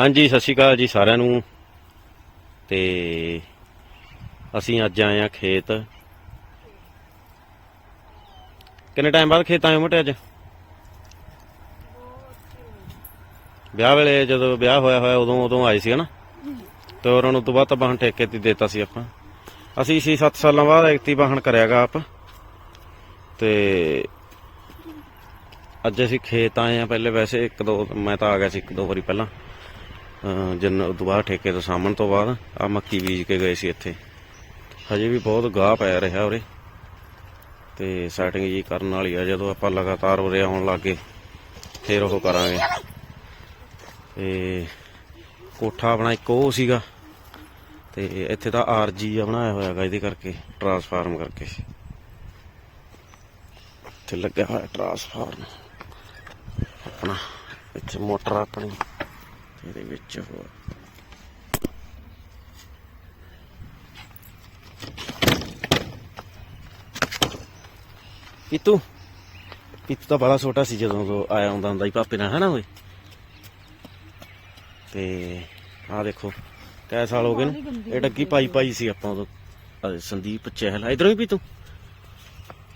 ਹਾਂਜੀ, ਸਤਿ ਸ਼੍ਰੀ ਅਕਾਲ ਜੀ ਸਾਰਿਆਂ ਨੂੰ। ਤੇ ਅਸੀਂ ਅੱਜ ਆਏ ਆ ਖੇਤ। ਕਿੰਨੇ ਟਾਈਮ ਬਾਅਦ ਖੇਤ ਆਏ ਹੋ ਮੋਟੇ ਅੱਜ? ਵਿਆਹ ਵੇਲੇ ਜਦੋਂ ਵਿਆਹ ਹੋਇਆ ਹੋਇਆ ਉਦੋਂ ਉਦੋਂ ਆਏ ਸੀ, ਹਨਾ? ਤੇ ਉਹਨਾਂ ਨੂੰ ਤੋਂ ਬਾਅਦ ਤਾਂ ਵਾਹਨ ਠੇਕੇ ਤੇ ਦਿੱਤਾ ਸੀ ਆਪਾਂ। ਅਸੀਂ 6-7 ਸਾਲਾਂ ਬਾਅਦ ਐਕਤੀ ਵਾਹਨ ਕਰਿਆਗਾ ਆਪ। ਤੇ ਅੱਜ ਅਸੀਂ ਖੇਤ ਆਏ ਆ ਪਹਿਲੇ ਵੈਸੇ ਇੱਕ ਦੋ ਮੈਂ ਤਾਂ ਆ ਗਿਆ ਸੀ ਇੱਕ ਦੋ ਵਾਰੀ ਪਹਿਲਾਂ। ਜਨ ਉਦੋਂ ਬਾਅਦ ਠੇਕੇ ਤੋਂ ਸਾਹਮਣ ਤੋਂ ਬਾਅਦ ਆ ਮੱਕੀ ਬੀਜ ਕੇ ਗਏ ਸੀ ਇੱਥੇ। ਹਜੇ ਵੀ ਬਹੁਤ ਗਾਹ ਪੈ ਰਿਹਾ ਉਰੇ। ਤੇ ਸੈਟਿੰਗ ਜੀ ਕਰਨ ਵਾਲੀ ਆ, ਜਦੋਂ ਆਪਾਂ ਲਗਾਤਾਰ ਉਰੇ ਆਉਣ ਲੱਗੇ, ਫੇਰ ਉਹ ਕਰਾਂਗੇ। ਤੇ ਕੋਠਾ ਆਪਣਾ ਇੱਕ ਉਹ ਸੀਗਾ, ਤੇ ਇੱਥੇ ਤਾਂ ਆਰਜੀ ਆ ਬਣਾਇਆ ਹੋਇਆ ਹੈਗਾ ਇਹਦੇ ਕਰਕੇ ਟਰਾਂਸਫਾਰਮ ਕਰਕੇ। ਇੱਥੇ ਲੱਗਿਆ ਹੋਇਆ ਟਰਾਂਸਫਾਰਮ ਆਪਣਾ, ਇੱਥੇ ਮੋਟਰ ਆਪਣੀ ਇਹਦੇ ਵਿੱਚ ਹੋਰ। ਪੀਤੂ? ਪੀਤੂ ਤਾਂ ਬੜਾ ਛੋਟਾ ਸੀ ਜਦੋਂ ਉਹ ਆਇਆ ਹੁੰਦਾ ਹੁੰਦਾ ਸੀ ਪਾਪੇ ਨਾਲ, ਹਨਾ ਓਏ? ਤੇ ਆਹ ਦੇਖੋ ਕੈ ਸਾਲ ਹੋ ਗਏ ਨੇ। ਇਹ ਡੱਗੀ ਪਾਈ ਪਾਈ ਸੀ ਆਪਾਂ ਉਦੋਂ। ਸੰਦੀਪ ਚਹਿਲ, ਇਧਰੋਂ ਹੀ ਪੀਤੂ?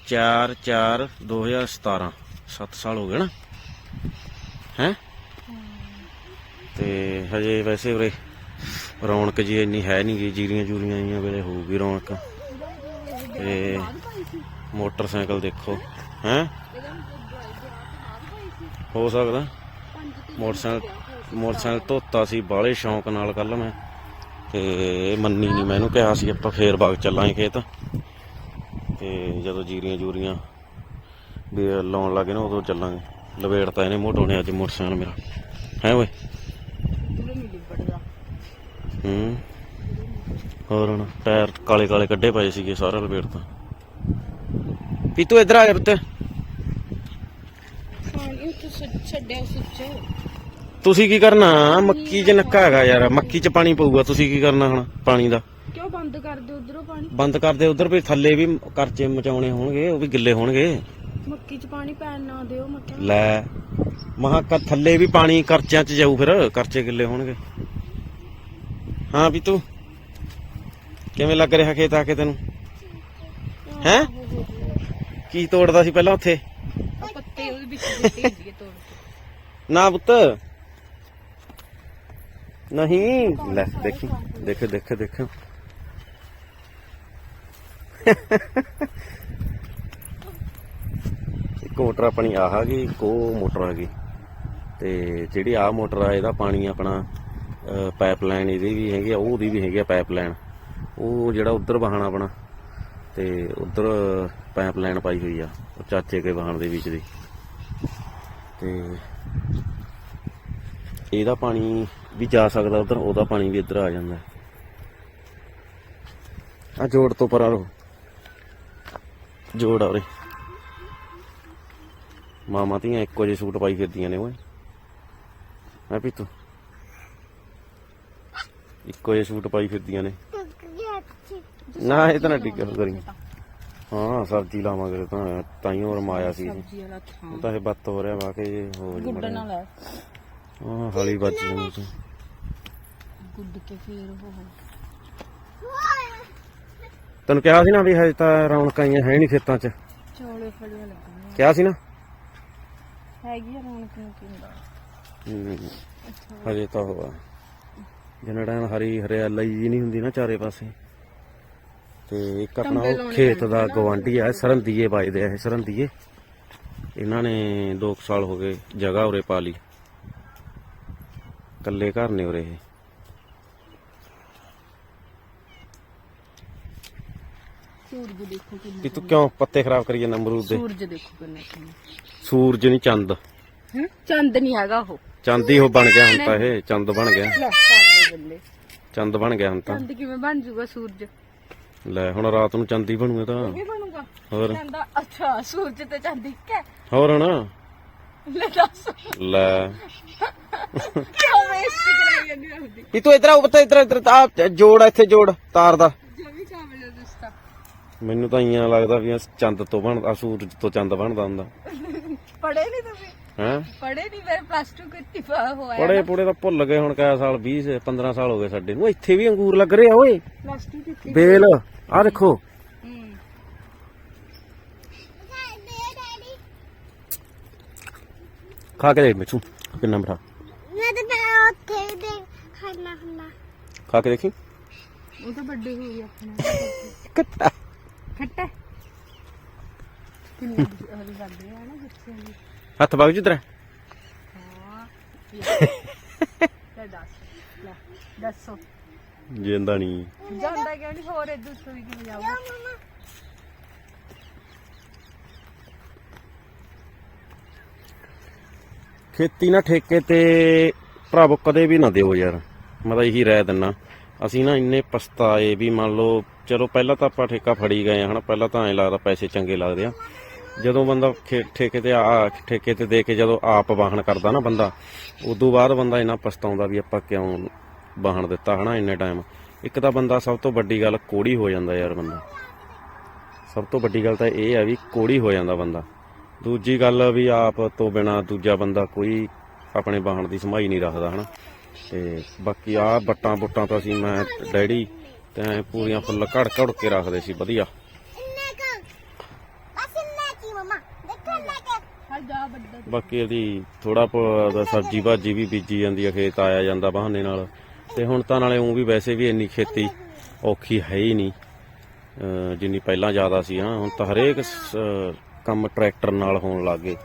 4 4 2017 7 ਸਾਲ ਹੋ ਗਏ ਨਾ। ਹੈ? ਤੇ ਹਜੇ ਵੈਸੇ ਉਰੇ ਰੌਣਕ ਜੀ ਇੰਨੀ ਹੈ ਨਹੀਂ ਗਈ ਜੀਰੀਆਂ ਜੂਰੀਆਂ ਆਈਆਂ ਵੇਲੇ ਹੋਊਗੀ ਰੌਣਕ। ਤੇ ਮੋਟਰਸਾਈਕਲ ਦੇਖੋ, ਹੈ? ਹੋ ਸਕਦਾ। ਮੋਟਰਸਾਈਕਲ ਮੋਟਰਸਾਈਕਲ ਧੋਤਾ ਸੀ, ਬਾਹਲੇ ਸ਼ੌਂਕ ਨਾਲ ਕੱਲ ਮੈਂ। ਤੇ ਮੰਨੀ ਨਹੀਂ ਮੈਨੂੰ ਕਿਹਾ ਸੀ, ਆਪਾਂ ਫੇਰ ਬਾਗ ਚੱਲਾਂਗੇ ਖੇਤ। ਤੇ ਜਦੋਂ ਜੀਰੀਆਂ ਜੂਰੀਆਂ ਵੀ ਲਾਉਣ ਲੱਗੇ ਨਾ, ਉਦੋਂ ਚੱਲਾਂਗੇ। ਲਵੇੜਤਾ ਇਹਨੇ ਮੋਟੋ ਨੇ ਅੱਜ ਮੋਟਰਸਾਈਕਲ ਮੇਰਾ। ਹੈ ਓਏ? ਹੂੰ। ਹੋਰ ਹੁਣ ਟਾਇਰ ਕਾਲੇ ਕਾਲੇ ਕੱਢੇ ਪਏ ਸੀਗੇ ਸਾਰਾ ਲਪੇਟ ਤਾਂ। ਪੀਤੂ ਇੱਧਰ ਆ ਜਾ ਪੁੱਤ। ਪਾਣੀ ਛੱਡਿਆ ਸੁੱਚ। ਤੁਸੀਂ ਕੀ ਕਰਨਾ? ਮੱਕੀ 'ਚ ਨੱਕਾ ਹੈਗਾ ਯਾਰ। ਮੱਕੀ 'ਚ ਪਾਣੀ ਪਊਗਾ। ਤੁਸੀਂ ਕੀ ਕਰਨਾ ਹੁਣ ਪਾਣੀ ਦਾ? ਕਿਉਂ ਬੰਦ ਕਰ ਦਿਓ ਉਧਰੋਂ ਪਾਣੀ? ਬੰਦ ਕਰਦੇ ਉਧਰ ਵੀ ਥੱਲੇ ਵੀ ਕਰਚੇ ਮਚਾਉਣੇ ਹੋਣਗੇ ਉਹ ਵੀ ਗਿੱਲੇ ਹੋਣਗੇ। ਮੱਕੀ 'ਚ ਪਾਣੀ ਪੈਣ ਨਾ ਦਿਓ ਮੈਂ ਕਿਹਾ ਲੈ। ਮਹਾ ਕ ਥੱਲੇ ਵੀ ਪਾਣੀ ਕਰਚਿਆਂ 'ਚ ਜਾਊ ਫਿਰ। ਕਰਚੇ ਗਿੱਲੇ ਹੋਣਗੇ। ਹਾਂ ਵੀ ਤੂੰ? ਕਿਵੇਂ ਲੱਗ ਰਿਹਾ ਖੇਤ ਆ ਕੇ ਤੈਨੂੰ? ਹੈਂ? ਕੀ ਤੋੜਦਾ ਸੀ ਪਹਿਲਾਂ ਉੱਥੇ? ਪੱਤੇ ਉਹਦੇ ਵਿੱਚ ਦਿੱਤੇ ਹੁੰਦੀ ਹੈ ਤੋੜ ਕੇ। ਨਾ ਪੁੱਤ। ਨਹੀਂ। ਲੈ ਦੇਖੀ। ਦੇਖ ਦੇਖ ਦੇਖ। ਇੱਕ ਮੋਟਰ ਆਪਣੀ ਆਹ ਆ ਗਈ ਉਹ ਮੋਟਰ ਆ ਗਈ। ਤੇ ਜਿਹੜੀ ਆਹ ਮੋਟਰ ਆ ਇਹਦਾ ਪਾਣੀ ਆਪਣਾ ਪਾਈਪਲਾਈਨ ਇਹਦੀ ਵੀ ਹੈਗੀ ਆ, ਉਹਦੀ ਵੀ ਹੈਗੀ ਆ ਪਾਈਪਲਾਈਨ। ਉਹ ਜਿਹੜਾ ਉਧਰ ਵਹਾਣਾ ਆਪਣਾ, ਤੇ ਉਧਰ ਪਾਈਪਲਾਈਨ ਪਾਈ ਹੋਈ ਆ, ਉਹ ਚਾਚੇ ਕੇ ਵਹਾਣ ਦੇ ਵਿੱਚ ਦੀ। ਤੇ ਇਹਦਾ ਪਾਣੀ ਵੀ ਜਾ ਸਕਦਾ ਉਧਰ, ਉਹਦਾ ਪਾਣੀ ਵੀ ਇੱਧਰ ਆ ਜਾਂਦਾ। ਆ ਜੋੜ ਤੋਂ ਪਰਾਂ ਰੋ ਜੋੜ ਆ ਮਾਮਾ ਧੀਆਂ ਇੱਕੋ ਜਿਹੇ ਸੂਟ ਪਾਈ ਫਿਰਦੀਆਂ ਨੇ ਓਏ। ਹੈ ਪੀਤੂ। ਇੱਕੋ ਜਿਹੇ ਸੂਟ ਪਾਈ ਫਿਰਦੀਆਂ ਨੇ। ਨਾ ਇਹ ਤਾਂ ਨਾ ਕਰੀ। ਹਾਂ ਸਬਜ਼ੀ ਲਾਵਾਂਗੇ ਤਾਂ ਤਾਈਓ ਹੋਰ ਮਾਇਆ ਸੀ। ਸਬਜ਼ੀ ਵਾਲਾ ਥਾਂ। ਤਾਂ ਇਹ ਬੱਤ ਹੋ ਰਿਹਾ ਵਾ ਕੇ ਹੋ ਜੀ ਗੁੱਡ ਨਾਲ ਹੈ। ਹਾਂ ਹਾਲੀ ਜਾਂਦੀ ਤੂੰ ਗੁੱਡ ਕੇ ਫੇਰ ਉਹ। ਤੈਨੂੰ ਕਿਹਾ ਸੀ ਨਾ ਵੀ ਹਜੇ ਤਾਂ ਰੌਣਕਾਂ ਆਈਆਂ ਹੈ ਨਹੀਂ ਖੇਤਾਂ 'ਚ? ਚੌਲੇ ਫੜੀਆਂ ਲੱਗਣੀਆਂ ਕਿਹਾ ਸੀ ਨਾ? ਹੈਗੀ ਰੌਣਕ ਨੂੰ ਕੀ ਹੁੰਦਾ। ਹੂੰ। ਹਜੇ ਤਾਂ ਹੋਆ। ਜਿੰਨਾ ਟਾਈਮ ਹਰੀ ਹਰਿਆਲੀ ਜੀ ਨਹੀਂ ਹੁੰਦੀ ਨਾ ਚਾਰੇ ਪਾਸੇ। ਤੇ ਇੱਕ ਆਪਣਾ ਉਹ ਖੇਤ ਦਾ ਗਵਾਂਢੀ ਆ ਸਰੰਦੀਏ ਵੱਜਦੇ ਆ ਇਹ ਸਰੰਦੀਏ ਇਹਨਾਂ ਨੇ 2 ਸਾਲ ਹੋ ਗਏ ਜਗ੍ਹਾ ਉਰੇ ਪਾ ਲਈ। ਕੱਲੇ ਘਰ ਨੇ ਉਰੇ ਇਹ। ਸੂਰਜ ਦੇਖੋ ਕਿੰਨਾ ਵੀ ਤੂੰ ਕਿਉਂ ਪੱਤੇ ਖਰਾਬ ਕਰੀ ਜਾਂਦਾ ਅਮਰੂਦ ਦੇ? ਸੂਰਜ ਦੇਖੋ ਕਿੰਨਾ ਸੂਰਜ ਨਹੀਂ ਚੰਦ। ਹੈ? ਚੰਦ ਨਹੀਂ ਹੈਗਾ ਉਹ। ਚੰਦ ਹੀ ਉਹ ਬਣ ਗਿਆ ਹੁਣ ਤਾਂ ਇਹ ਚੰਦ ਬਣ ਗਿਆ। ਬੱਲੇ। ਚੰਦ ਬਣ ਗਿਆ ਹੁਣ ਤਾਂ। ਚੰਦ ਕਿਵੇਂ ਬਣ ਜੂਗਾ ਸੂਰਜ? ਲੈ ਹੁਣ ਰਾਤ ਨੂੰ ਚੰਦ ਬਣੂਗਾ ਤਾਂ। ਕਿਵੇਂ ਬਣੂਗਾ। ਹੋਰ? ਕਹਿੰਦਾ ਅੱਛਾ ਸੂਰਜ ਤੇ ਚੰਦ ਇੱਕ ਹੈ। ਹੋਰ ਹੁਣ? ਲੈ ਦੱਸ। ਲੈ। ਕਿਉਂ ਵੇਸਟ ਕਰਾਈ ਜਾਂਦੀ ਰਹਦੀ ਵੀ ਤੂੰ ਇਧਰ ਆ ਉੱਤੇ ਇਧਰ ਇਧਰ ਆ ਜੋੜ ਇੱਥੇ ਜੋੜ ਤਾਰ ਦਾ। ਜਮੀ ਕਾਮਲ ਦਿਸਤਾ ਮੈਨੂੰ ਤਾਂ ਇਆਂ ਲੱਗਦਾ ਵੀ ਇਹ ਚੰਦ ਤੋਂ ਬਣਦਾ ਸੂਰਜ ਤੋਂ ਚੰਦ ਬਣਦਾ ਹੁੰਦਾ। ਪੜੇ ਨਹੀਂ ਤੁਸੀਂ? ਹੈ? ਪੜੇ ਨਹੀਂ ਮੇਰੇ ਪਲੱਸ 2 ਕੀਤੀ ਪਾ- ਹੋਇਆ ਪੜੇ ਪੁੜੇ ਤਾਂ ਭੁੱਲ ਗਏ ਹੁਣ ਕਿਆ ਸਾਲ 20 ਸੇ 15 ਸਾਲ ਹੋ ਗਏ ਸਾਡੇ ਨੂੰ। ਇੱਥੇ ਵੀ ਅੰਗੂਰ ਲੱਗ ਰਹੇ ਆ ਓਏ। ਪਲੱਸ 2 ਕੀਤੀ ਬੇਲ ਆ ਦੇਖੋ। ਹੂੰ। ਖਾ ਕੇ ਦੇਖ ਮਿੱਠੂ ਕਿੰਨਾ ਮਿੱਠਾ। ਮੈਂ ਤਾਂ ਉੱਥੇ ਦੇ ਖਾਣਾ ਖਾਣਾ। ਖਾ ਕੇ ਦੇਖੀ? ਉਹ ਤਾਂ ਵੱਡੇ ਹੋ ਗਏ ਆਪਣਾ ਕੱਟਾ ਖੱਟਾ। ਕਿੰਨੇ ਹਰੀ ਕਰਦੇ ਆ ਨਾ ਦੀ ਹੱਥ ਵਗ ਜਿੱਧਰ ਹਾਂ ਲੈ ਦੱਸ ਲੈ ਦੱਸੋ ਜਿੰਦਾ ਨਹੀਂ। ਜਾਂਦਾ ਕਿਉਂ ਨਹੀਂ ਹੋਰ ਇਦੋਂ ਸੋਈ ਕਿਵੇਂ ਜਾਊਗਾ ਖੇਤੀ ਨਾ ਠੇਕੇ ਤੇ ਭਰਾਵੋ ਕਦੇ ਵੀ ਨਾ ਦਿਓ ਯਾਰ। ਮੈਂ ਤਾਂ ਇਹੀ ਰਾਏ ਦਿੰਨਾ। ਅਸੀਂ ਨਾ ਇੰਨੇ ਪਛਤਾਏ ਵੀ ਮੰਨ ਲਓ, ਚਲੋ ਪਹਿਲਾਂ ਤਾਂ ਆਪਾਂ ਠੇਕਾ ਫੜੀ ਗਏ ਹਨਾ। ਪਹਿਲਾਂ ਤਾਂ ਐਂ ਲੱਗਦਾ ਪੈਸੇ ਚੰਗੇ ਲੱਗਦੇ ਆ। ਜਦੋਂ ਬੰਦਾ ਖੇ- ਠੇਕੇ ਤੇ ਆ ਠੇਕੇ ਤੇ ਦੇ ਕੇ ਜਦੋਂ ਆਪ ਵਾਹਨ ਕਰਦਾ ਨਾ ਬੰਦਾ, ਉਦੋਂ ਬਾਅਦ ਬੰਦਾ ਇੰਨਾ ਪਛਤਾਉਂਦਾ ਵੀ ਆਪਾਂ ਕਿਉਂ ਵਾਹਨ ਦਿੱਤਾ ਹਨਾ ਇੰਨੇ ਟਾਈਮ ਇੱਕ ਤਾਂ ਬੰਦਾ ਸਭ ਤੋਂ ਵੱਡੀ ਗੱਲ ਕੋੜੀ ਹੋ ਜਾਂਦਾ ਯਾਰ ਬੰਦਾ। ਸਭ ਤੋਂ ਵੱਡੀ ਗੱਲ ਤਾਂ ਇਹ ਆ ਵੀ ਕੋੜੀ ਹੋ ਜਾਂਦਾ ਬੰਦਾ। ਦੂਜੀ ਗੱਲ ਵੀ ਆਪ ਤੋਂ ਬਿਨਾ ਦੂਜਾ ਬੰਦਾ ਕੋਈ ਆਪਣੇ ਵਾਹਨ ਦੀ ਸਮਾਈ ਨਹੀਂ ਰੱਖਦਾ ਹਨਾ। ਤੇ ਬਾਕੀ ਆ ਬੱਟਾਂ ਬੁੱਟਾਂ ਤਾਂ ਸੀ ਮੈਂ ਡੈਡੀ ਤੇ ਐਂ ਪੂਰੀਆਂ ਫੁੱਲ ਘੜ ਘੜ ਕੇ ਰੱਖਦੇ ਸੀ ਵਧੀਆ ਇੰਨੇ ਕਾ ਬਸ ਇੰਨੇ ਕੀ ਮਮਾ ਦੇਖੋ ਇੰਨੇ ਕਾ ਹਲ ਜਾ ਵੱਡਾ ਬਾਕੀ ਇਹਦੀ ਥੋੜਾ ਸਬਜੀ ਭਾਜੀ ਵੀ ਬੀਜੀ ਜਾਂਦੀ ਆ, ਖੇਤ ਆਇਆ ਜਾਂਦਾ ਬਹਾਨੇ ਨਾਲ। ਤੇ ਹੁਣ ਤਾਂ ਨਾਲੇ ਉਹ ਵੀ ਵੈਸੇ ਵੀ ਇੰਨੀ ਖੇਤੀ ਔਖੀ ਹੈ ਹੀ ਨਹੀਂ। ਜਿੰਨੀ ਪਹਿਲਾਂ ਜ਼ਿਆਦਾ ਸੀ, ਹਾਂ। ਹੁਣ ਤਾਂ ਹਰੇਕ ਕੰਮ ਟਰੈਕਟਰ ਨਾਲ ਹੋਣ ਲੱਗ ਗਏ।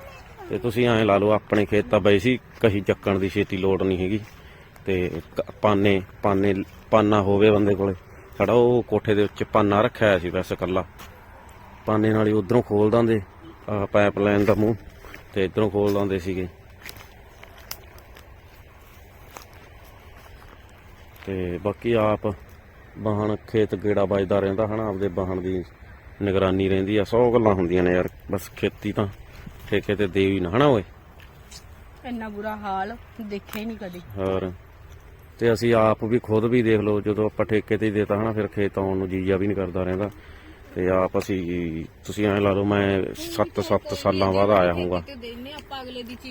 ਤੇ ਤੁਸੀਂ ਐਂ ਲਾ ਲਓ, ਆਪਣੇ ਖੇਤ ਤਾਂ ਬਈ ਸੀ, ਕਹੀ ਚੱਕਣ ਦੀ ਛੇਤੀ ਲੋੜ ਨਹੀਂ ਹੈਗੀ। ਤੇ ਕ- ਪਾਨੇ ਪਾਨੇ, ਪਾਨਾ ਹੋਵੇ ਬੰਦੇ ਕੋਲੇ। ਸਾਡਾ ਉਹ ਕੋਠੇ ਦੇ ਉੱਚ ਪਾਨਾ ਰੱਖਿਆ ਸੀ ਬਸ ਇਕੱਲਾ। ਪਾਨੇ ਨਾਲ ਹੀ ਉਧਰੋਂ ਖੋਲ ਦਿੰਦੇ ਪਾਈਪਲਾਈਨ ਦਾ ਮੂੰਹ। ਤੇ ਇਧਰੋਂ ਖੋਲ ਦਿੰਦੇ ਸੀਗੇ। ਤੇ ਬਾਕੀ ਆਪ ਵਾਹਣ ਖੇਤ ਗੇੜਾ ਵੱਜਦਾ ਰਹਿੰਦਾ ਹਨਾ ਆਪਦੇ ਵਾਹਣ ਦੀ ਨਿਗਰਾਨੀ ਰਹਿੰਦੀ ਆ। ਸੌ ਗੱਲਾਂ ਹੁੰਦੀਆਂ ਨੇ ਯਾਰ ਬਸ ਖੇਤੀ ਤਾਂ ਠੇਕੇ ਤੇ ਦੇ ਹੀ ਨਾ ਹਨਾ ਓਏ। ਇੰਨਾ ਬੁਰਾ ਹਾਲ ਦੇਖਿਆ ਹੀ ਨਹੀਂ ਕਦੇ। ਹੋਰ ਤੇ ਅਸੀਂ ਆਪ ਵੀ ਖੁਦ ਵੀ ਦੇਖ ਲਓ ਜਦੋਂ ਆਪਾਂ ਠੇਕੇ ਤੇ ਦੇਤਾ ਹਨਾ ਫਿਰ ਖੇਤ ਆਉਣ ਨੂੰ ਜੀਜਾ ਵੀ ਨਹੀਂ ਕਰਦਾ ਰਹਿੰਦਾ। ਤੇ ਆਪ ਅਸੀਂ ਤੁਸੀਂ ਐਂ ਲਾ ਲਓ ਮੈਂ 7-7 ਸਾਲਾਂ ਬਾਅਦ ਆਇਆ ਹੋਊਗਾ।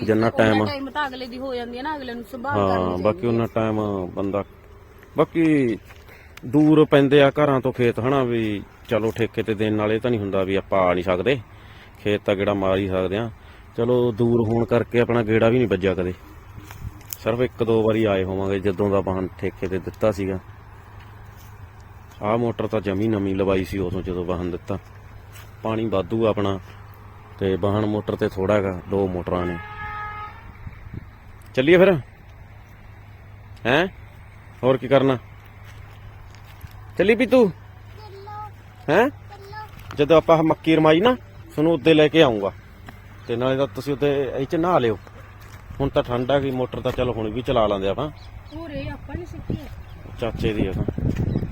ਜਿੰਨਾ ਟਾਈਮ ਟਾਈਮ ਤਾਂ ਅਗਲੇ ਦੀ ਹੋ ਜਾਂਦੀ ਹੈ ਨਾ ਅਗਲੇ ਨੂੰ ਸੰਭਾਲ ਹਾਂ ਬਾਕੀ ਉਹਨਾਂ ਟਾਈਮ ਬੰਦਾ ਬਾਕੀ ਦੂਰ ਪੈਂਦੇ ਆ ਘਰਾਂ ਤੋਂ ਖੇਤ ਹਨਾ ਵੀ ਚਲੋ ਠੇਕੇ ਤੇ ਦੇਣ ਵਾਲੇ ਤਾਂ ਨਹੀਂ ਹੁੰਦਾ ਵੀ ਆਪਾਂ ਆ ਨਹੀਂ ਸਕਦੇ। ਖੇਤ ਤਾਂ ਗੇੜਾ ਮਾਰ ਹੀ ਸਕਦੇ ਆ ਚਲੋ ਦੂਰ ਹੋਣ ਕਰਕੇ ਆਪਣਾ ਗੇੜਾ ਵੀ ਨਹੀਂ ਵੱਜਿਆ ਕਦੇ। ਸਿਰਫ ਇੱਕ ਦੋ ਵਾਰੀ ਆਏ ਹੋਵਾਂਗੇ ਜਦੋਂ ਦਾ ਵਾਹਨ ਠੇਕੇ ਤੇ ਦਿੱਤਾ ਸੀਗਾ। ਆਹ ਮੋਟਰ ਤਾਂ ਜਮੀ ਨਵੀਂ ਲਵਾਈ ਸੀ ਉਦੋਂ ਜਦੋਂ ਵਾਹਨ ਦਿੱਤਾ। ਪਾਣੀ ਵਾਧੂ ਆਪਣਾ ਤੇ ਵਾਹਨ ਮੋਟਰ ਤੇ ਥੋੜਾ ਹੈਗਾ ਦੋ ਮੋਟਰਾਂ ਨੇ। ਚੱਲੀਏ ਫਿਰ? ਹੈਂ? ਹੋਰ ਕੀ ਕਰਨਾ? ਚੱਲੀ ਵੀ ਤੂੰ ਹੈਂ? ਜਦੋਂ ਆਪਾਂ ਮੱਕੀ ਰਮਾਈ ਨਾ ਤੁਹਾਨੂੰ ਉੱਤੇ ਲੈ ਕੇ ਆਉਂਗਾ ਤੇ ਨਾਲੇ ਤਾਂ ਤੁਸੀਂ ਉੱਤੇ ਇਹ ਚ ਨਹਾ ਲਿਓ। ਹੁਣ ਤਾਂ ਠੰਡ ਆ ਗਈ ਮੋਟਰ ਤਾਂ ਚਲ ਹੁਣ ਵੀ ਚਲਾ ਲਾਂਦੇ ਆਪਾਂ। ਹੋਰ ਆਪਾਂ ਨੇ ਸਿੱਖੀ ਚਾਚੇ ਦੀ ਆ ਤਾਂ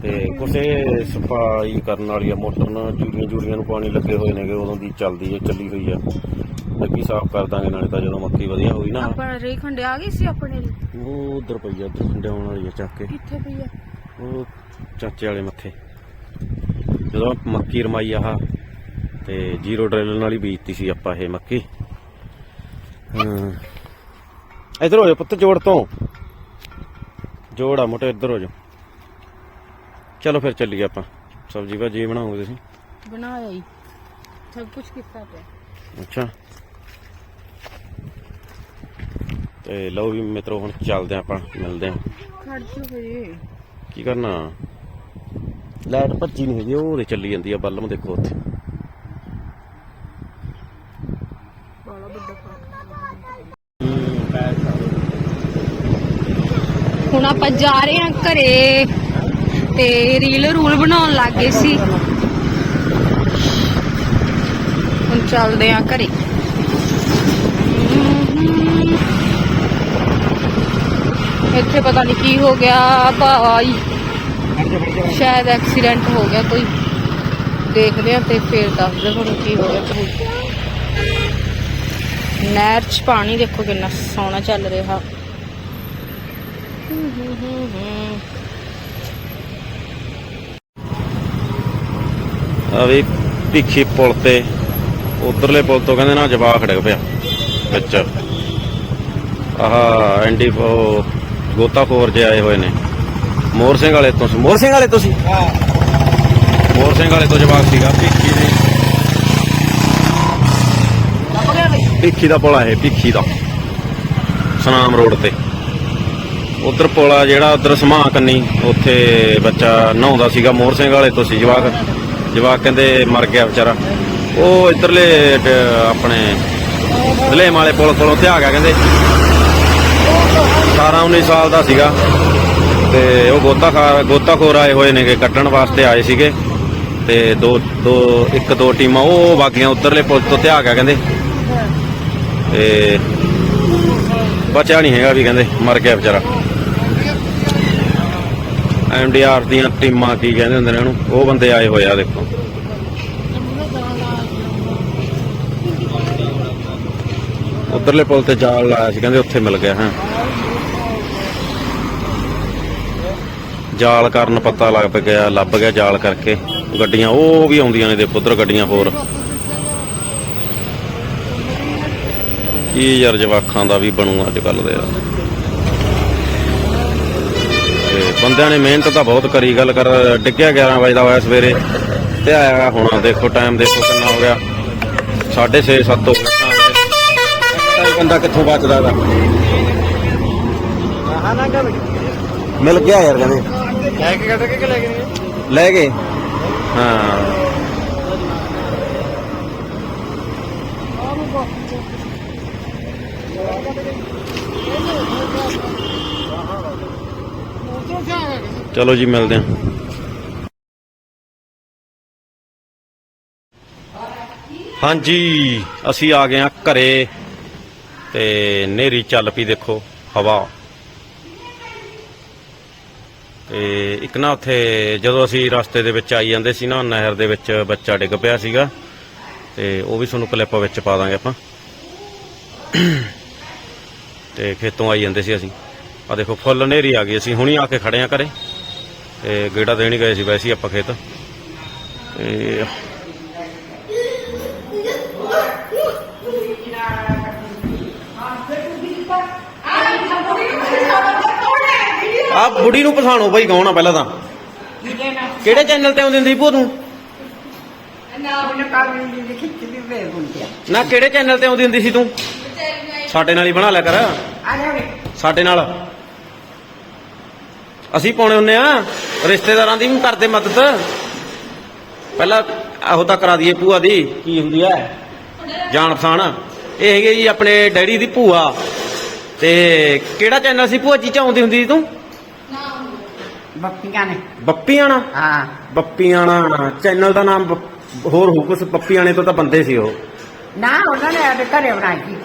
ਤੇ ਕੁਸੇ ਸਫ਼ਾਈ ਕਰਨ ਵਾਲੀ ਆ ਮੋਟਰ ਨਾਲ ਜੂੜੀਆਂ ਜੂੜੀਆਂ ਨੂੰ ਪਾਣੀ ਲੱਗੇ ਹੋਏ ਨੇਗੇ ਉਦੋਂ ਦੀ ਚੱਲਦੀ ਹੈ ਚੱਲੀ ਹੋਈ ਆ। ਲੱਗੀ ਸਾਫ਼ ਕਰ ਦਾਂਗੇ ਨਾਲੇ ਤਾਂ ਜਦੋਂ ਮੱਕੀ ਵਧੀਆ ਹੋਈ ਨਾ। ਆਪਾਂ ਰੇ ਖੰਡੇ ਆ ਗਈ ਸੀ ਆਪਣੇ ਲਈ? ਉਹ ਉਧਰ ਪਈ ਆ ਉਧਰ ਖੰਡਿਆਉਣ ਵਾਲੀ ਆ ਚੱਕ ਕੇ। ਕਿੱਥੇ ਪਈ ਆ? ਉਹ ਚਾਚੇ ਵਾਲੇ ਮੱਥੇ। ਜਦੋਂ ਮੱਕੀ ਰਮਾਈ ਆਹ ਤੇ ਜ਼ੀਰੋ ਡਰਿਲ ਨਾਲ ਹੀ ਬੀਜਤੀ ਸੀ ਆਪਾਂ ਇਹ ਮੱਕੀ। ਹਾਂ। ਇਧਰ ਹੋ ਜਾ ਪੁੱਤ ਜੋੜ ਤੋਂ। ਜੋੜ ਆ ਮੋਟੇ ਇੱਧਰ ਹੋ ਜਾ। ਚਲੋ ਫਿਰ ਚੱਲੀਏ ਆਪਾਂ। ਸਬਜੀ ਭਾਜੀ ਬਣਾਓਗੇ ਤੁਸੀਂ? ਬਣਾਇਆ ਹੀ। ਸਭ ਕੁਝ ਕੀਤਾ ਪਿਆ। ਅੱਛਾ। ਤੇ ਲਓ ਵੀ ਮਿੱਤਰੋ ਹੁਣ ਚੱਲਦੇ ਆਪਾਂ ਮਿਲਦੇ ਆਂ ਜੋ ਫੇ ਕੀ ਕਰਨਾ? ਲਾਈਟ ਭੱਜੀ ਨਹੀਂ ਹੈਗੀ ਉਹ ਚੱਲੀ ਜਾਂਦੀ ਆ ਬੱਲਮ ਦੇਖੋ ਉੱਥੇ। ਬੜਾ ਵੱਡਾ ਫ਼ਰਕ ਹੁਣ ਆਪਾਂ ਜਾ ਰਹੇ ਹਾਂ ਘਰੇ। ਤੇ ਰੀਲ ਰੂਲ ਬਣਾਉਣ ਲੱਗ ਗਏ ਸੀ। ਹੁਣ ਚੱਲਦੇ ਹਾਂ ਘਰੇ। ਇੱਥੇ ਪਤਾ ਨਹੀਂ ਕੀ ਹੋ ਗਿਆ, ਭਾਈ। ਸ਼ਾਇਦ ਐਕਸੀਡੈਂਟ ਹੋ ਗਿਆ ਕੋਈ। ਦੇਖਦੇ ਆ ਤੇ ਫਿਰ ਦੱਸਦੇ ਹੁਣ ਕੀ ਹੋ ਗਿਆ ਨਹਿਰ 'ਚ ਪਾਣੀ ਦੇਖੋ ਕਿੰਨਾ ਸੋਹਣਾ ਚੱਲ ਰਿਹਾ। ਆ ਵੀ ਭਿੱਖੀ ਪੁਲ ਤੇ ਉਧਰਲੇ ਪੁਲ ਤੋਂ ਕਹਿੰਦੇ ਨਾ ਜਵਾਕ ਡਿੱਗ ਪਿਆ, ਵਿੱਚ। ਆਹ ਐਂਡੀ ਗੋਤਾਖੋਰ ਜੇ ਆਏ ਹੋਏ ਨੇ। ਮੋਰ ਸਿੰਘ ਵਾਲੇ ਤੋਂ ਮੋਰ ਸਿੰਘ ਵਾਲੇ ਤੁਸੀਂ ਹਾਂ ਮੋਰ ਸਿੰਘ ਵਾਲੇ ਤੋਂ ਜਵਾਕ ਸੀਗਾ। ਭਿੱਖੀ ਦੇ ਭਿੱਖੀ ਦਾ ਪੁਲ ਆ ਇਹ, ਭਿੱਖੀ ਦਾ। ਸਨਾਮ ਰੋਡ ਤੇ। ਉਧਰ ਪੁਲ ਆ ਜਿਹੜਾ ਉਧਰ ਸਮਾ ਕੰਨੀ, ਉੱਥੇ ਬੱਚਾ ਨਹਾਉਂਦਾ ਸੀਗਾ। ਮੋਰ ਸਿੰਘ ਵਾਲੇ ਤੋਂ ਸੀ ਜਵਾਕ। ਜਵਾਕ ਕਹਿੰਦੇ ਮਰ ਗਿਆ ਵਿਚਾਰਾ। ਉਹ ਇਧਰਲੇ ਆਪਣੇ ਦਲੇਮ ਵਾਲੇ ਪੁਲ ਕੋਲੋਂ ਤੇ ਆ ਗਿਆ ਕਹਿੰਦੇ। 18 19 ਸਾਲ ਦਾ ਸੀਗਾ। ਤੇ ਉਹ ਗੋਤਾਖਾਰ ਗੋਤਾਖੋਰ ਆਏ ਹੋਏ ਨੇਗੇ ਕੱਢਣ ਵਾਸਤੇ ਆਏ ਸੀਗੇ। ਤੇ ਦੋ ਦੋ, ਇੱਕ, ਦੋ ਟੀਮਾਂ ਉਹ ਬਾਗੀਆਂ ਉਧਰਲੇ ਪੁਲ ਤੋਂ ਤੇ ਆ ਗਿਆ ਕਹਿੰਦੇ। ਤੇ ਬਚਿਆ ਨਹੀਂ ਹੈਗਾ ਵੀ ਕਹਿੰਦੇ, ਮਰ ਗਿਆ ਵਿਚਾਰਾ। ਐਮਡੀਆਰ ਦੀਆਂ ਟੀਮਾਂ ਕੀ ਕਹਿੰਦੇ ਹੁੰਦੇ ਨੇ ਉਹਨੂੰ ਉਹ ਬੰਦੇ ਆਏ ਹੋਏ ਆ, ਦੇਖੋ। ਉਧਰਲੇ ਪੁਲ ਤੇ ਜਾਲ ਲਾਇਆ ਸੀ, ਕਹਿੰਦੇ ਉੱਥੇ ਮਿਲ ਗਿਆ, ਹਾਂ। ਜਾਲ ਕਾਰਨ ਪਤਾ ਲੱਗ ਗਿਆ ਲੱਭ ਗਿਆ ਜਾਲ ਕਰਕੇ। ਗੱਡੀਆਂ ਉਹ ਵੀ ਆਉਂਦੀਆਂ ਨੇ, ਦੇਖੋ, ਉਧਰ ਗੱਡੀਆਂ ਹੋਰ। ਕੀ ਯਾਰ ਜਵਾਖਾਂ ਦਾ ਵੀ ਬਣੂ ਅੱਜ ਕੱਲ ਦੇ ਯਾਰ। ਤੇ ਬੰਦਿਆਂ ਨੇ ਮਿਹਨਤ ਤਾਂ ਬਹੁਤ ਕਰੀ ਗੱਲ ਕਰ ਡਿੱਗਿਆ 11 ਵਜੇ ਦਾ ਹੋਇਆ ਸਵੇਰੇ ਤੇ ਆਇਆ ਹੁਣ ਦੇਖੋ ਟਾਈਮ ਦੇਖੋ ਕਿੰਨਾ ਹੋ ਗਿਆ। 6:30 7 ਹੋ ਗਏ। ਇਹ ਬੰਦਾ ਕਿੱਥੋਂ ਬਚਦਾ ਦਾ ਮਿਲ ਗਿਆ ਯਾਰ ਕਹਿੰਦੇ। ਲੈ ਕੇ ਕੱਢ ਕੇ ਕਿ ਲੈ ਕੇ ਨਹੀਂ ਲੈ ਗਏ। ਹਾਂ। ਚਲੋ ਜੀ, ਮਿਲਦੇ ਹਾਂ। ਹਾਂਜੀ, ਅਸੀਂ ਆ ਗਏ ਹਾਂ ਘਰੇ ਤੇ ਨੇਰੀ ਚੱਲ ਪਈ ਦੇਖੋ, ਹਵਾ। ਤੇ ਇੱਕ ਨਾ ਉੱਥੇ ਜਦੋਂ ਅਸੀਂ ਰਸਤੇ ਦੇ ਵਿੱਚ ਆਈ ਜਾਂਦੇ ਸੀ ਨਾ, ਨਹਿਰ ਦੇ ਵਿੱਚ ਬੱਚਾ ਡਿੱਗ ਪਿਆ ਸੀਗਾ, ਤੇ ਉਹ ਵੀ ਤੁਹਾਨੂੰ ਕਲਿੱਪ ਵਿੱਚ ਪਾ ਦਾਂਗੇ ਆਪਾਂ। ਤੇ ਖੇਤੋਂ ਆਈ ਜਾਂਦੇ ਸੀ ਅਸੀਂ। ਆ ਦੇਖੋ, ਫੁੱਲ ਹਨੇਰੀ ਆ ਗਈ, ਅਸੀਂ ਹੁਣੀ ਆ ਕੇ ਖੜੇ ਆ ਘਰੇ। ਤੇ ਗੇੜਾ ਦੇਣ ਗਏ ਸੀ ਵੈਸੇ ਹੀ ਆਪਾਂ ਖੇਤ। ਤੇ ਆ ਬੁੜੀ ਨੂੰ ਪਛਾਣੋ ਬਈ ਕੌਣ ਆ ਪਹਿਲਾਂ ਤਾਂ? ਕਿਹੜੇ ਚੈਨਲ ਤੇ ਆਉਂਦੀ ਹੁੰਦੀ ਭੂ ਤੂੰ? ਨਾ ਕਿਹੜੇ ਚੈਨਲ ਤੇ ਆਉਂਦੀ ਹੁੰਦੀ ਸੀ ਤੂੰ? ਸਾਡੇ ਨਾਲ ਹੀ ਬਣਾ ਲਿਆ ਕਰ। ਸਾਡੇ ਨਾਲ। ਅਸੀਂ ਪਾਉਣੇ ਹੁੰਨੇ ਆ। ਰਿਸ਼ਤੇਦਾਰਾਂ ਦੀ ਵੀ ਕਰਦੇ ਮਦਦ। ਪਹਿਲਾਂ ਆਹੋ ਤਾਂ ਕਰਾ ਦਈਏ ਭੂਆ ਦੀ। ਕੀ ਹੁੰਦੀ ਐ ਜਾਣ ਪਛਾਣ। ਇਹ ਹੈਗੇ ਜੀ ਆਪਣੇ ਡੈਡੀ ਦੀ ਭੂਆ। ਤੇ ਕਿਹੜਾ ਚੈਨਲ ਸੀ ਭੂਆ ਜੀ ਚ ਆਉਂਦੀ ਹੁੰਦੀ ਸੀ ਤੂੰ? ਬੱਪੀਆਂ ਨੇ। ਬੱਪੀ ਆਣਾ ਹਾਂ। ਬੱਪੀ ਆਣਾ ਚੈਨਲ ਦਾ ਨਾਮ ਬੱਪ- ਹੋਰ ਹੋਊ ਕੁਛ। ਬੱਪੀ ਆਣੇ ਤੋਂ ਤਾਂ ਬੰਦੇ ਸੀ ਉਹ। ਨਾ ਉਹਨਾਂ ਨੇ ਆਪਣੇ ਘਰੇ ਬਣਾਈ ਸੀ।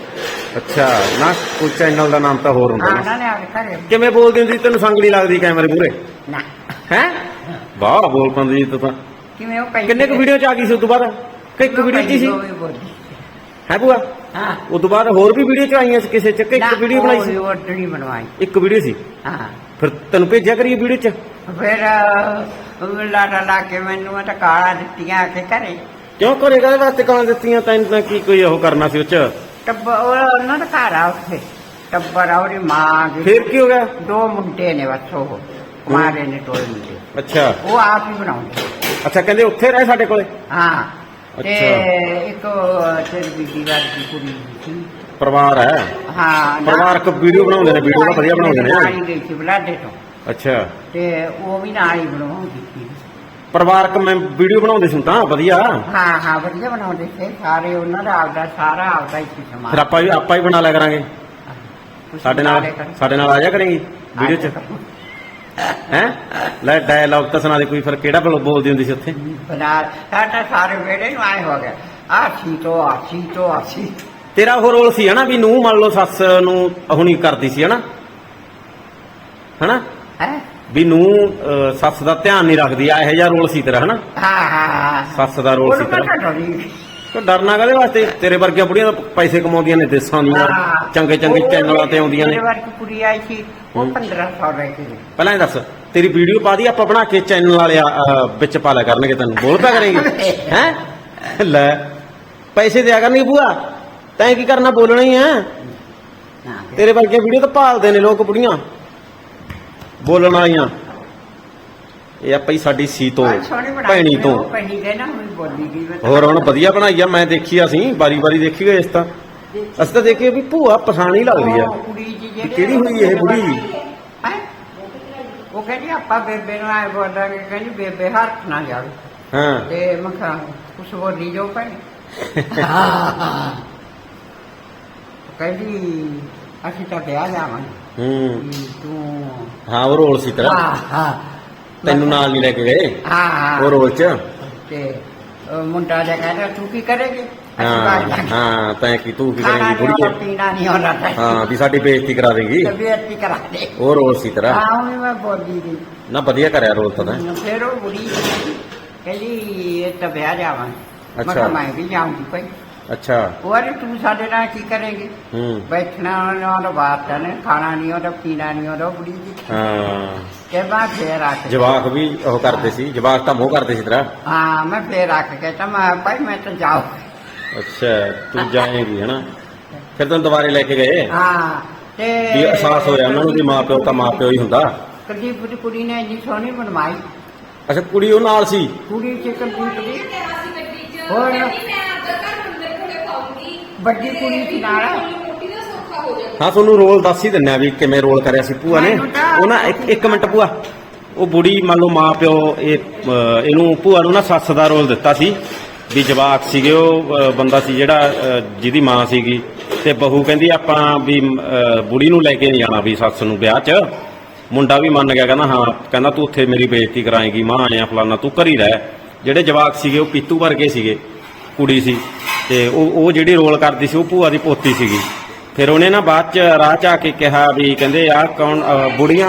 ਅੱਛਾ ਨਾ ਕੋਈ ਚੈਨਲ ਦਾ ਨਾਮ ਤਾਂ ਹੋਰ ਹੁੰਦਾ ਹਾਂ ਨਾ। ਉਹਨਾਂ ਨੇ ਆਪਣੇ ਘਰੇ ਕਿਵੇਂ ਬੋਲਦੀ ਹੁੰਦੀ? ਤੈਨੂੰ ਸੰਗਲੀ ਲੱਗਦੀ ਕੈਮਰੇ ਮੂਰੇ ਨਾ। ਹੈ? ਵਾਹ ਬੋਲ ਪੰਦੀ ਤੂੰ ਤਾਂ। ਕਿਵੇਂ ਉਹ ਕਿੰਨੇ ਕੁ ਵੀਡੀਓ ਚ ਆ ਗਈ ਸੀ ਉਸ ਤੋਂ ਬਾਅਦ? ਕਿ ਇੱਕ ਵੀਡੀਓ ਚ ਹੀ ਸੀ ਹੈ ਭੂਆ? ਹਾਂ। ਉਸ ਤੋਂ ਬਾਅਦ ਹੋਰ ਵੀ ਵੀਡੀਓ ਚ ਆਈਆਂ ਸੀ ਕਿਸੇ ਚ? ਕਿ ਇੱਕ ਵੀਡੀਓ ਬਣਾਈ ਸੀ? ਉਹ ਨਹੀਂ ਬਣਵਾਈ। ਇੱਕ ਵੀਡੀਓ ਸੀ? ਹਾਂ। ਫਿਰ ਤੈਨੂੰ ਭੇਜਿਆ ਕਰੀਏ ਵੀਡੀਓ ਚ? ਫਿਰ ਅਹ, ਲਾਡਾ ਲਾ ਕੇ ਮੈਨੂੰ ਉਹ ਤਾਂ ਕਾਲਾ ਦਿੱਤੀਆਂ ਆ ਕੇ ਘਰੇ। ਕਿਉਂ ਕਰੇਗਾ ਵਾਸਤੇ ਕਾਂ ਦਿੱਤੀਆਂ? ਤੈਨੂੰ ਤਾਂ ਕੀ ਕੋਈ ਉਹ ਕਰਨਾ ਸੀ ਉਹ ਚ? ਟੱਬ ਉਹ ਉਹਨਾਂ ਦਾ ਘਰ ਆ ਉੱਥੇ। ਟੱਬਰ ਆ ਉਹਦੀ ਮਾਂ ਦੀ। ਫਿਰ ਕੀ ਹੋ ਗਿਆ? ਦੋ ਮੁੰਡੇ ਨੇ ਬਸ ਉਹ ਮਾਰੇ ਨੇ ਟੋਏ ਮੁੰਡੇ। ਅੱਛਾ। ਉਹ ਆਪ ਹੀ ਬਣਾਉਂਦੇ। ਅੱਛਾ ਕਹਿੰਦੇ ਉੱਥੇ ਰਹੇ ਸਾਡੇ ਕੋਲੇ? ਹਾਂ। ਤੇ ਅੱਛਾ। ਇੱਕ ਤੇਰੀ ਬੀਬੀ ਦੀ ਕੁੜੀ ਸੀ। ਪਰਿਵਾਰ ਹੈ? ਹਾਂ। ਨਾ- ਪਰਿਵਾਰਕ ਵੀਡੀਓ ਬਣਾਉਂਦੇ ਨੇ ਵੀਡੀਓ ਤਾਂ ਵਧੀਆ ਬਣਾਉਂਦੇ ਨਾਲ ਹੀ ਨੇ ਗਈ ਸੀ ਬਲਾਡੇ ਤੋਂ। ਅੱਛਾ। ਤੇ ਉਹ ਵੀ ਨਾਲ ਹੀ ਬਣਾਉਂਦੀ ਸੀ। ਪਰਿਵਾਰਕ ਮੈਂ ਵੀਡੀਓ ਬਣਾਉਂਦੇ ਸੀ ਤਾਂ ਵਧੀਆ। ਹਾਂ ਹਾਂ ਵਧੀਆ ਬਣਾਉਂਦੇ ਸੀ ਸਾਰੇ ਉਹਨਾਂ ਦਾ ਆਪਦਾ ਸਾਰਾ ਆਪਦਾ ਹੀ ਸੀ ਫਿਰ ਆਪਾਂ ਵੀ ਆਪਾਂ ਹੀ ਬਣਾ ਲਿਆ ਕਰਾਂਗੇ। ਤੁਸੀਂ ਸਾਡੇ ਨਾਲ ਕਰੋ। ਸਾਡੇ ਨਾਲ ਆ ਜਾ ਕਰੇਗੀ ਵੀਡੀਓ ਚ। ਹੈ? ਲੈ ਡਾਇਲੌਗ ਤਾਂ ਸੁਣਾ ਦੇ ਕੋਈ ਫਿਰ ਕਿਹੜਾ ਬੋਲ- ਬੋਲਦੀ ਹੁੰਦੀ ਸੀ ਉੱਥੇ? ਬਣਾ ਸਾਡਾ ਸਾਰੇ ਵੇੜੇ ਨੂੰ ਆਏ ਹੋ ਗਿਆ ਆ ਸੀਤੋ ਆ ਸੀਤੋ ਆ ਸੀ ਤੇਰਾ ਉਹ ਰੋਲ ਸੀ ਹਨਾ ਵੀ ਨੂੰ ਮੰਨ ਲਓ ਸੱਸ ਨੂੰ ਹੁਣੀ ਕਰਦੀ ਸੀ ਹਨਾ? ਹਨਾ? ਹੈ? ਵੀ ਨੂੰ ਸੱਸ ਦਾ ਧਿਆਨ ਨਹੀਂ ਰੱਖਦੀ ਆ ਇਹੋ ਜਿਹਾ ਰੋਲ ਸੀ ਤੇਰਾ ਹਨਾ? ਹਾਂ ਹਾਂ ਸੱਸ ਦਾ ਰੋਲ ਸੀ ਤੇਰਾ। ਤੂੰ ਡਰਨਾ ਕਾਹਦੇ ਵਾਸਤੇ? ਤੇਰੇ ਵਰਗੀਆਂ ਬੁੜੀਆਂ ਤਾਂ ਪੈਸੇ ਕਮਾਉਂਦੀਆਂ ਨੇ ਦੇਸਾਂ ਦੀਆਂ ਚੰਗੇ ਚੰਗੇ ਚੈਨਲਾਂ ਤੇ ਆਉਂਦੀਆਂ ਨੇ। ਵਰਗੀ ਕੁੜੀ ਆਈ ਸੀ ਉਹ 1500 ਰਹਿ ਕੇ ਪਹਿਲਾਂ ਇਹ ਦੱਸ ਤੇਰੀ ਵੀਡੀਓ ਪਾ ਦੀ ਆਪਾਂ ਬਣਾ ਕੇ ਚੈਨਲ ਵਾਲੇ ਵਿੱਚ ਪਾ ਲਿਆ ਕਰਨਗੇ ਤੈਨੂੰ। ਬੋਲ ਪਿਆ ਕਰੇਂਗੇ। ਹੈ? ਲੈ ਪੈਸੇ ਦਿਆ ਕਰਨਗੇ ਬੂਆ ਤੈਂ ਕੀ ਕਰਨਾ ਬੋਲਣਾ ਹੀ ਹੈ ਹਾਂ। ਤੇਰੇ ਵਰਗੀਆਂ ਵੀਡੀਓ ਤਾਂ ਭਾਲਦੇ ਨੇ ਲੋਕ ਬੁੜੀਆਂ। ਬੋਲਣ ਵਾਲੀਆਂ ਇਹ ਆਪਾਂ ਹੀ ਸਾਡੀ ਭੈਣੀ ਤੋਂ। ਭੈਣੀ ਦੇ ਨਾ ਹੁਣ ਬੋਲੀ ਗਈ ਮੈਂ ਤਾਂ- ਹੋਰ ਹੁਣ ਵਧੀਆ ਬਣਾਈ ਆ ਮੈਂ ਦੇਖੀ ਅਸੀਂ ਬਾਰੀ ਬਾਰੀ ਦੇਖੀ ਗਏ ਇਸ ਤਾਂ। ਅਸੀਂ ਤਾਂ ਦੇਖੀਏ ਵੀ ਭੂਆ ਪਛਾਣੀ ਲੱਗਦੀ ਆ। ਜੀ ਕਿਹੜੀ ਹੋਈ ਇਹ ਬੁੜੀ? ਉਹ ਕਹਿੰਦੀ ਆਪਾਂ ਬੇਬੇ ਨੂੰ ਆਏ ਬੋਲਾਂਗੇ ਕਹਿੰਦੀ ਬੇਬੇ ਹੱਥ ਨਾ ਜਾਵੇ। ਹਾਂ। ਤੇ ਮੈਂ ਕਿਹਾ ਕੁਛ ਬੋਲੀ ਜੋ ਭੈਣ। ਉਹ ਕਹਿੰਦੀ ਅਸੀਂ ਤਾਂ ਵਿਆਹ ਜਾਵਾਂਗੇ ਹੂੰ ਤੂੰ ਹਾਂ ਉਹ ਰੋਲ ਸੀ ਤੇਰਾ। ਹਾਂ ਹਾਂ। ਤੈਨੂੰ ਨਾਲ ਨਹੀਂ ਲੈ ਕੇ ਗਏ? ਹਾਂ ਹਾਂ। ਉਹ ਰੋਲ ਚ? ਤੇ ਉਹ ਮੁੰਡਾ ਜਿਹਾ ਕਹਿੰਦਾ ਤੂੰ ਕੀ ਕਰੇਗੀ? ਹਾਂ। ਹਾਂ ਤੈਂ ਕੀ ਤੂੰ ਕੀ ਕਰੇਂਗੀ ਬੁੜੀ ਪੀਣਾ ਨਹੀਂ ਆਉਂਦਾ ਹਾਂ ਵੀ ਸਾਡੀ ਬੇਇੱਜ਼ਤੀ ਕਰਾ ਦੇਗੀ। ਤਬੀਅਤ ਕਰਾ ਦੇ। ਉਹ ਰੋਲ ਸੀ ਤੇਰਾ। ਹਾਂ ਉਹ ਮੈਂ ਬੋਲੀ ਦੀ। ਨਾ ਵਧੀਆ ਕਰਿਆ ਰੋਲ ਤਾਂ ਫਿਰ ਉਹ ਬੁੜੀ ਕਹਿੰਦੀ ਇਹ ਤਾਂ ਵਿਆਹ ਜਾਵਾਂਗੇ ਮੈਂ ਅੱਛਾ। ਮੈਂ ਵੀ ਜਾਊਂਗੀ ਭਾਈ। ਅੱਛਾ। ਉਹ ਅਰੇ ਤੂੰ ਸਾਡੇ ਨਾਲ ਕੀ ਕਰੇਂਗੇ? ਹੂੰ। ਬੈਠਣਾ ਉਹਨਾਂ ਬਾਤ ਨੇ ਖਾਣਾ ਨਹੀਂ ਉਹਦਾ ਪੀਣਾ ਨਹੀਂ ਉਹਦਾ ਬੁੜੀ ਦੀ ਹਾਂ। ਤੇ ਮੈਂ ਫੇਰ ਆ ਕੇ ਜਵਾਕ ਵੀ ਉਹ ਕਰਦੇ ਸੀ ਜਵਾਕ ਤਾਂ ਮੋਹ ਕਰਦੇ ਸੀ ਤੇਰਾ। ਹਾਂ ਮੈਂ ਫੇਰ ਆ ਕੇ ਕਹਿੰਦਾ ਮੈਂ ਭਾਈ ਮੈਂ ਤਾਂ ਜਾਉ ਅੱਛਾ ਤੂੰ ਜਾਏਂਗੀ ਹਨਾ? ਫਿਰ ਤੈਨੂੰ ਦੁਬਾਰੇ ਲੈ ਕੇ ਗਏ? ਹਾਂ ਤੇ ਵੀ ਅਹਿਸਾਸ ਹੋਇਆ ਉਹਨਾਂ ਨੂੰ ਵੀ ਮਾਂ ਪਿਓ ਤਾਂ ਮਾਂ ਪਿਓ ਹੀ ਹੁੰਦਾ। ਕੁਲਦੀਪ ਦੀ ਕੁੜੀ ਨੇ ਇੰਨੀ ਸੋਹਣੀ ਬਣਵਾਈ। ਅੱਛਾ ਕੁੜੀ ਉਹ ਨਾਲ ਸੀ? ਕੁੜੀ ਚ ਕੁਲਦੀਪ ਦੀ। ਹੋਰ? ਵੱਡੀ ਕੁੜੀ ਸੀ ਨਾਲ। ਹਾਂ ਤੁਹਾਨੂੰ ਰੋਲ ਦੱਸ ਹੀ ਦਿੰਨਾ ਵੀ ਕਿਵੇਂ ਰੋਲ ਕਰਿਆ ਸੀ ਭੂਆ ਨੇ। ਉਹ ਨਾ ਇੱਕ ਇੱਕ ਮਿੰਟ ਭੂਆ। ਉਹ ਬੁੜੀ ਮੰਨ ਲਓ ਮਾਂ ਪਿਓ ਇਹ ਅਹ, ਇਹਨੂੰ ਭੂਆ ਨੂੰ ਨਾ ਸੱਸ ਦਾ ਰੋਲ ਦਿੱਤਾ ਸੀ ਵੀ ਜਵਾਕ ਸੀਗੇ ਉਹ ਅਹ, ਬੰਦਾ ਸੀ ਜਿਹੜਾ ਅਹ, ਜਿਹਦੀ ਮਾਂ ਸੀਗੀ। ਤੇ ਬਹੂ ਕਹਿੰਦੀ ਆਪਾਂ ਵੀ ਅਹ, ਬੁੜੀ ਨੂੰ ਲੈ ਕੇ ਨਹੀਂ ਜਾਣਾ ਵੀ ਸੱਸ ਨੂੰ ਵਿਆਹ 'ਚ। ਮੁੰਡਾ ਵੀ ਮੰਨ ਗਿਆ ਕਹਿੰਦਾ ਹਾਂ ਕਹਿੰਦਾ ਤੂੰ ਉੱਥੇ ਮੇਰੀ ਬੇਇੱਜ਼ਤੀ ਕਰਾਏਗੀ ਮਾਂ ਆਇਆ ਫਲਾਨਾ ਤੂੰ ਘਰ ਹੀ ਰਹਿ। ਜਿਹੜੇ ਜਵਾਕ ਸੀਗੇ ਉਹ ਪੀਤੂ ਵਰਗੇ ਸੀਗੇ ਕੁੜੀ ਸੀ। ਤੇ ਉਹ ਉਹ ਜਿਹੜੀ ਰੋਲ ਕਰਦੀ ਸੀ ਉਹ ਭੂਆ ਦੀ ਪੋਤੀ ਸੀਗੀ। ਫਿਰ ਉਹਨੇ ਨਾ ਬਾਅਦ ਚ ਰਾਹ ਚ ਆ ਕੇ ਕਿਹਾ ਵੀ ਕਹਿੰਦੇ ਆ ਕੌਣ ਅਹ, ਬੁੜੀਆਂ?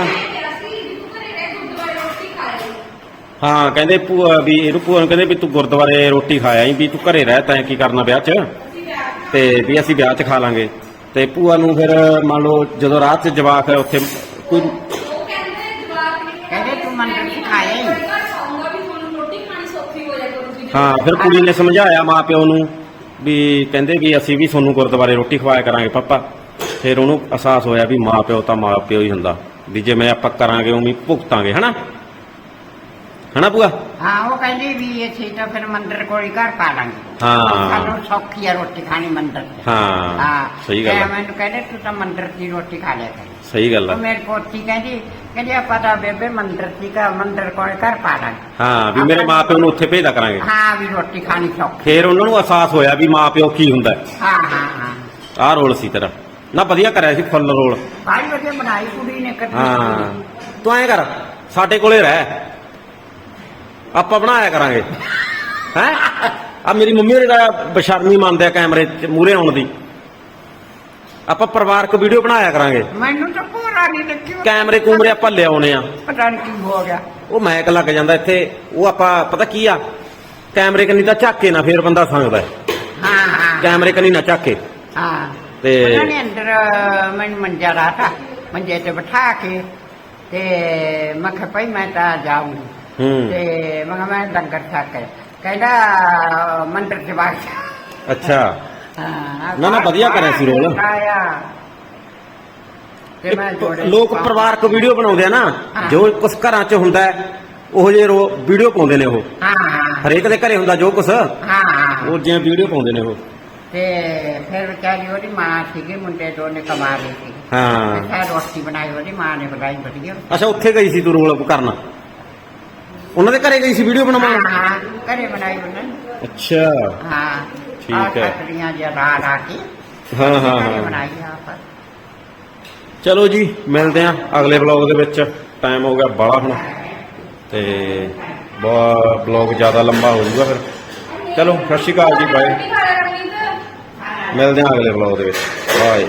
ਹਾਂ ਕਹਿੰਦੇ ਭੂਆ ਵੀ ਇਹਨੂੰ ਭੂਆ ਨੂੰ ਕਹਿੰਦੇ ਵੀ ਤੂੰ ਗੁਰਦੁਆਰੇ ਰੋਟੀ ਖਾਇਆ ਹੀ ਵੀ ਤੂੰ ਘਰੇ ਰਹਿ ਤੈਂ ਕੀ ਕਰਨਾ ਵਿਆਹ 'ਚ? ਤੇ ਵੀ ਅਸੀਂ ਵਿਆਹ 'ਚ ਖਾ ਲਾਂਗੇ। ਤੇ ਭੂਆ ਨੂੰ ਫਿਰ ਮੰਨ ਲਓ ਜਦੋਂ ਰਾਹ 'ਚ ਜਵਾਕ ਉੱਥੇ ਕੋਈ ਕਹਿੰਦੇ ਤੂੰ ਮੰਦਰ ਸਿਖਾਏ ਹਾਂ ਫਿਰ ਕੁੜੀ ਨੇ ਸਮਝਾਇਆ ਮਾਂ ਪਿਓ ਨੂੰ। ਵੀ ਕਹਿੰਦੇ ਵੀ ਅਸੀਂ ਵੀ ਤੁਹਾਨੂੰ ਗੁਰਦੁਆਰੇ ਰੋਟੀ ਖਵਾਇਆ ਕਰਾਂਗੇ ਪਾਪਾ। ਫਿਰ ਉਹਨੂੰ ਅਹਿਸਾਸ ਹੋਇਆ ਵੀ ਮਾਂ ਪਿਓ ਤਾਂ ਮਾਂ ਪਿਓ ਹੀ ਹੁੰਦਾ। ਵੀ ਜਿਵੇਂ ਆਪਾਂ ਕਰਾਂਗੇ ਉਵੇਂ ਭੁਗਤਾਂਗੇ ਹਨਾ? ਹਨਾ ਭੂਆ? ਹਾਂ ਉਹ ਕਹਿੰਦੀ ਵੀ ਅਸੀਂ ਤਾਂ ਫਿਰ ਮੰਦਰ ਕੋਲ ਹੀ ਘਰ ਪਾ ਲਾਂਗੇ। ਹਾਂ। ਸਾਨੂੰ ਸੌਖੀ ਆ ਰੋਟੀ ਖਾਣੀ ਮੰਦਰ ਚ ਹਾਂ ਹਾਂ। ਸਹੀ ਗੱਲ ਤੇ ਹੈ ਮੈਨੂੰ ਕਹਿੰਦੇ ਤੂੰ ਤਾਂ ਮੰਦਰ ਦੀ ਰੋਟੀ ਖਾ ਲਿਆ ਕਰ। ਸਹੀ ਗੱਲ ਉਹ ਹੈ ਮੇਰੀ ਪੋਤੀ ਕਹਿੰਦੀ ਕਹਿੰਦੀ ਆਪਾਂ ਤਾਂ ਬੇਬੇ ਮੰਦਰ ਦੀ ਘਰ ਮੰਦਰ ਕੋਲ ਘਰ ਪਾ ਲਾਂਗੇ ਹਾਂ ਵੀ ਮੇਰੇ ਮਾਂ ਪਿਓ ਨੂੰ ਉੱਥੇ ਭੇਜਦਾ ਕਰਾਂਗੇ। ਹਾਂ ਵੀ ਰੋਟੀ ਖਾਣੀ ਸੌਖੀ। ਫਿਰ ਉਹਨਾਂ ਨੂੰ ਅਹਿਸਾਸ ਹੋਇਆ ਵੀ ਮਾਂ ਪਿਓ ਕੀ ਹੁੰਦਾ। ਹਾਂ ਹਾਂ ਹਾਂ। ਆਹ ਰੋਲ ਸੀ ਤੇਰਾ। ਨਾ ਵਧੀਆ ਕਰਿਆ ਸੀ ਫੁੱਲ ਰੋਲ। ਬਾਈ ਵਧੀਆ ਬਣਾਈ ਕੁੜੀ ਨੇ ਕੱਢੀ ਹਾਂ। ਤੂੰ ਐਂ ਕਰ ਸਾਡੇ ਕੋਲੇ ਰਹਿ। ਆਪਾਂ ਬਣਾਇਆ ਕਰਾਂਗੇ। ਹੈ? ਆ ਮੇਰੀ ਮੰਮੀ ਹੋਰੀ ਦਾ ਬਸ਼ਰਮੀ ਮੰਨਦੇ ਆ ਕੈਮਰੇ ਚ ਮੂਰੇ ਆਉਣ ਦੀ। ਆਪਾਂ ਪਰਿਵਾਰਕ ਵੀਡੀਓ ਬਣਾਇਆ ਕਰਾਂਗੇ। ਮੈਨੂੰ ਤਾਂ ਪੂਰਾ ਨਹੀਂ ਲੱਗਿਆ। ਕੈਮਰੇ ਕੂਮਰੇ ਆਪਾਂ ਲਿਆਉਣੇ ਆ। ਪਤਾ ਨਹੀਂ ਕੀ ਹੋ ਗਿਆ। ਉਹ ਮੈਕ ਲੱਗ ਜਾਂਦਾ ਇੱਥੇ ਉਹ ਆਪਾਂ ਪਤਾ ਕੀ ਆ? ਕੈਮਰੇ ਕੰਨੀ ਤਾਂ ਝਾਕੇ ਨਾ ਫੇਰ ਬੰਦਾ ਸੰਗਦਾ ਹੈ। ਹਾਂ ਕੈਮਰੇ ਕੰਨੀ ਨਾ ਝਾਕੇ। ਹਾਂ। ਤੇ- ਉਹਨਾਂ ਨੇ ਅੰਦਰ ਮੈਨੂੰ ਮੰਜਾ ਰਾਤਾ ਮੰਜੇ ਤੇ ਬਿਠਾ ਕੇ ਤੇ ਮੈਂ ਕਿਹਾ ਭਾਈ ਮੈਂ ਤਾਂ ਜਾਊਂਗੀ। ਹੂੰ। ਤੇ ਮੈਂ ਕਿਹਾ ਮੈਂ ਲੰਗਰ ਛਕ ਕੇ ਕਹਿੰਦਾ ਮੰਦਰ ਚ ਬਾਗ ਅੱਛਾ। ਹਾਂ ਨਾ, ਨਾ, ਵਧੀਆ ਕਰਿਆ ਸੀ ਰੋਲ। ਆਇਆ ਤੇ ਮੈਂ ਜੋੜੇ ਲੋਕ ਪਰਿਵਾਰਕ ਵੀਡੀਓ ਬਣਾਉਂਦੇ ਆ ਨਾ। ਜੋ ਕੁਝ ਘਰਾਂ 'ਚ ਹੁੰਦਾ ਹੈ, ਉਹੋ ਜਿਹੇ ਰੋ ਵੀਡੀਓ ਪਾਉਂਦੇ ਨੇ ਉਹ। ਹਾਂ ਹਰੇਕ ਦੇ ਘਰੇ ਹੁੰਦਾ ਜੋ ਕੁਝ ਹਾਂ ਉਹ ਜਿਵੇਂ ਵੀਡੀਓ ਪਾਉਂਦੇ ਨੇ ਉਹ। ਤੇ ਫਿਰ ਵਿਚਾਰੀ ਉਹਦੀ ਮਾਂ ਸੀਗੀ ਮੁੰਡੇ ਦੋਨੇ ਕਮਾ ਲਈ ਸੀ। ਹਾਂ। ਮੈਂ ਰੋਟੀ ਬਣਾਈ ਉਹਦੀ ਮਾਂ ਨੇ ਬਣਾਈ ਵਧੀਆ। ਅੱਛਾ ਉੱਥੇ ਗਈ ਸੀ ਤੂੰ ਰੋਲ ਕਰਨ? ਉਹਨਾਂ ਦੇ ਘਰੇ ਗਈ ਸੀ ਵੀਡੀਓ ਬਣਾਉਣ? ਹਾਂ ਘਰੇ ਬਣਾਈ ਉਹਨਾਂ ਨੇ। ਅੱਛਾ। ਹਾਂ। ਠੀਕ ਹੈ। ਕੱਟੜੀਆਂ ਜਿਹਾ ਲਾ ਲਾ ਕੇ ਹਾਂ ਹਾਂ ਬਣਾਈ ਆਪ। ਚਲੋ ਜੀ ਮਿਲਦੇ ਆ ਅਗਲੇ ਬਲੌਗ ਦੇ ਵਿੱਚ। ਟਾਈਮ ਹੋ ਗਿਆ ਬਾਲਾ ਹੁਣ। ਤੇ ਬਲੌਗ ਜ਼ਿਆਦਾ ਲੰਬਾ ਹੋ ਜਾਊਗਾ ਫਿਰ। ਚਲੋ ਸਤਿ ਸ਼੍ਰੀ ਅਕਾਲ ਜੀ ਬਾਏ ਮਿਲਦੇ ਆ ਅਗਲੇ ਬਲੌਗ ਦੇ ਵਿੱਚ। ਬਾਏ